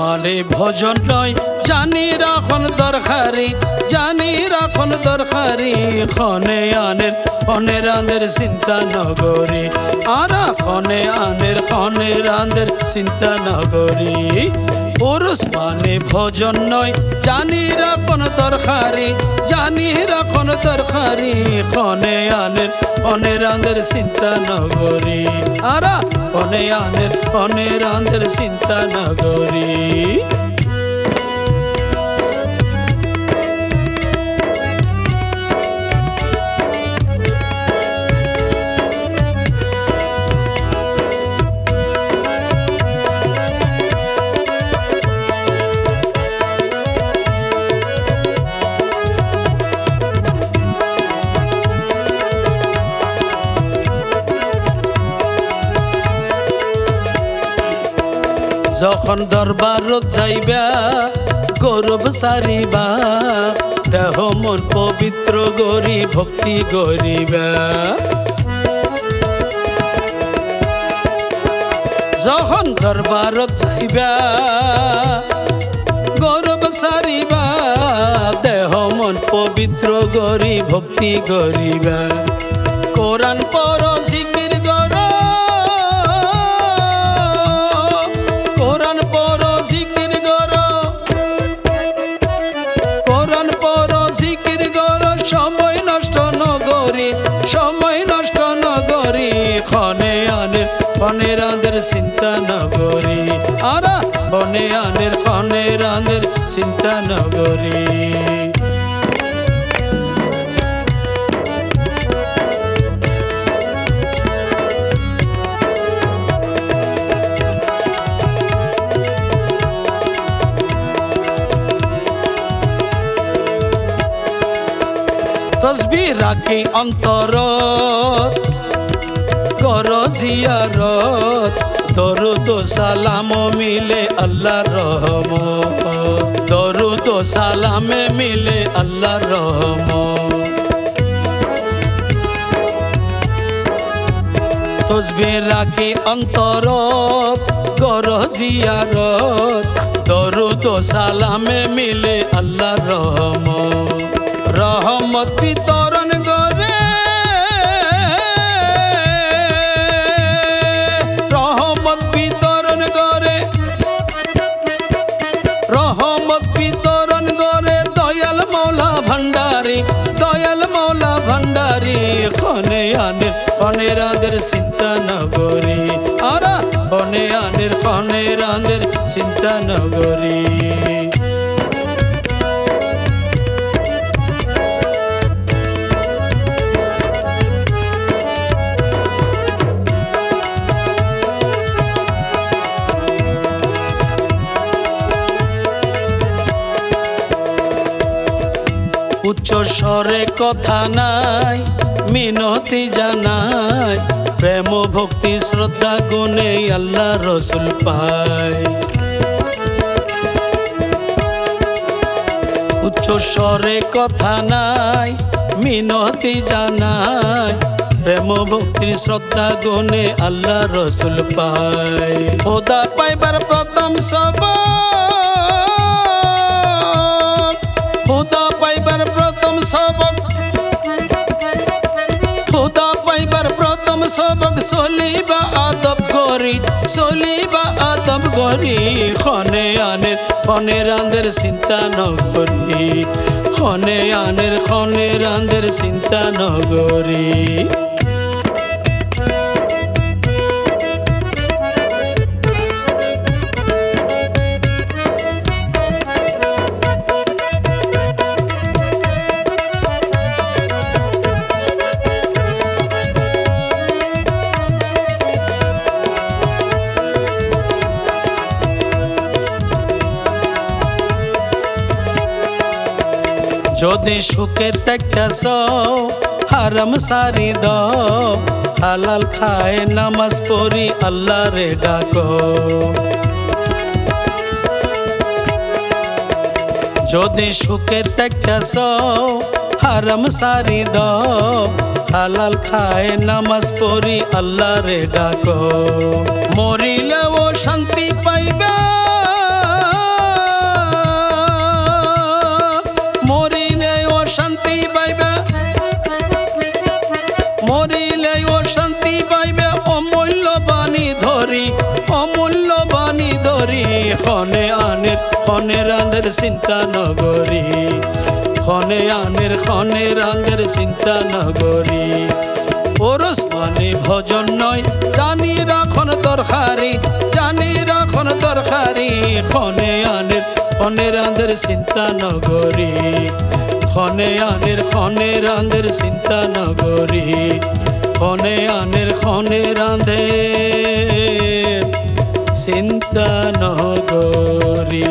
মানে ভজন নয়, জানি রাখন দরকারি, জানি রাখন দরকারি, খনে আনের, খনে রাঁধের চিন্তা নগরী। আর খনে আনের, খনে রাঁধের চিন্তা নগরী। পুরুষ মানে ভজন নয় জানি রাখন তরকারি জানি রাখন তরকারি কনে আনের অনে রাঁধের চিন্তা নগরী আরা, খনে আনের অনে রাঁধের চিন্তা নগরী যখন দরবারত যাইবা, গৌরব সারিবা, দেহ মন পবিত্র গরি, ভক্তি গরিবা। যখন দরবারত যাইবা, গৌরব সারিবা, দেহ মন পবিত্র গরি, ভক্তি গরিবা। কোরআন পর খনে রাঁধের চিন্তা নগরী আরা খনে আনের খনে রাঁধের চিন্তা নগরী তসবি রাখি অন্তরত জিয়ারত, দরুদ সালাম মিলে আল্লাহ রহম দরুদ সালামে মিলে আল্লাহ রহম তসবি রাখি অন্তরত কর জিয়ারত, দরুদ সালামে মিলে আল্লাহ রহম রহমত বিতরণ রহমত বিতরণ করে দয়াল মৌলা ভান্ডারি দয়াল মৌলা ভান্ডারি কনে আনের কনে রাঁধের চিন্তা নগরী আরা, বনে আনের কনে রাঁধের চিন্তা নগরী স্বরে কথা নাই, মিনতি জানাই, প্রেম, ভক্তি, শ্রদ্ধা গুণে আল্লাহ রসুল পায় উচ্চ স্বরে কথা নাই, মিনতি জানাই, প্রেম ভক্তির শ্রদ্ধা গুণে আল্লাহ রসুল পায় খোদা পাইবার প্রথম সব চলিবা আদব করি, চলিবা আদব করি, খনে আনের, খনে রান্ধের চিন্তা নগরী। খনে আনের, খনে রান্ধের চিন্তা নগরী। যদি সুখে দেখতেছ হারাম সারি দ হালাল খায় নামাজ পড়ি আল্লাহ রে ডাক। যদি সুখে দেখতেছ হারাম সারি দ হালাল খায় নামাজ পড়ি আল্লাহ রে ডাকো। মরিলেও শান্তি পাইবা খনে আনের, খনে রাঁধের চিন্তা নগরী খনে আনের, খনে রাঁধের চিন্তা নগরী ওরস মানে ভজন নয়, জানি রাখন তরকারি, জানি রাখন তরকারি। খনে আনের, খনে রাঁধের চিন্তা নগরী খনে আনের, খনে রাঁধের চিন্তা নগরী খনে আনের, খনে রাঁধে চিন্তা নহগরী